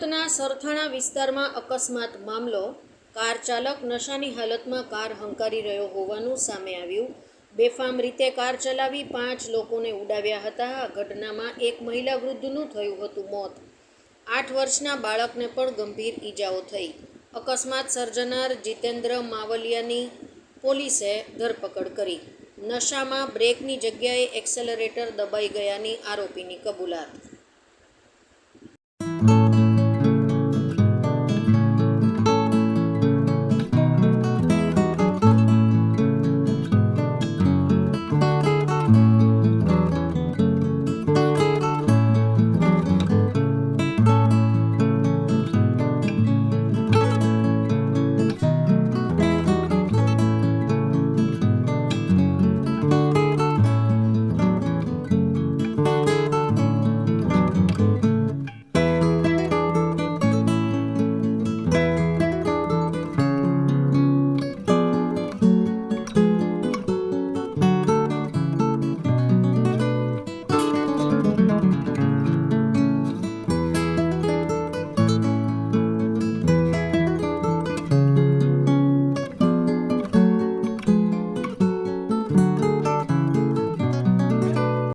સરથાણા વિસ્તારમાં અકસ્માત મામલો, કાર ચાલક નશાની હાલતમાં કાર હંકારી રહ્યો હોવાનું સામે આવ્યું. બેફામ રીતે કાર ચલાવી પાંચ લોકોને ઉડાવ્યા હતા. આ ઘટનામાં એક મહિલા વૃદ્ધનું થયું હતું મોત. આઠ વર્ષના બાળકને પણ ગંભીર ઈજાઓ થઈ. અકસ્માત સર્જનાર જીતેન્દ્ર માવલિયાની પોલીસે ધરપકડ કરી. નશામાં બ્રેકની જગ્યાએ એક્સેલરેટર દબાઈ ગયાની આરોપીની કબૂલાત.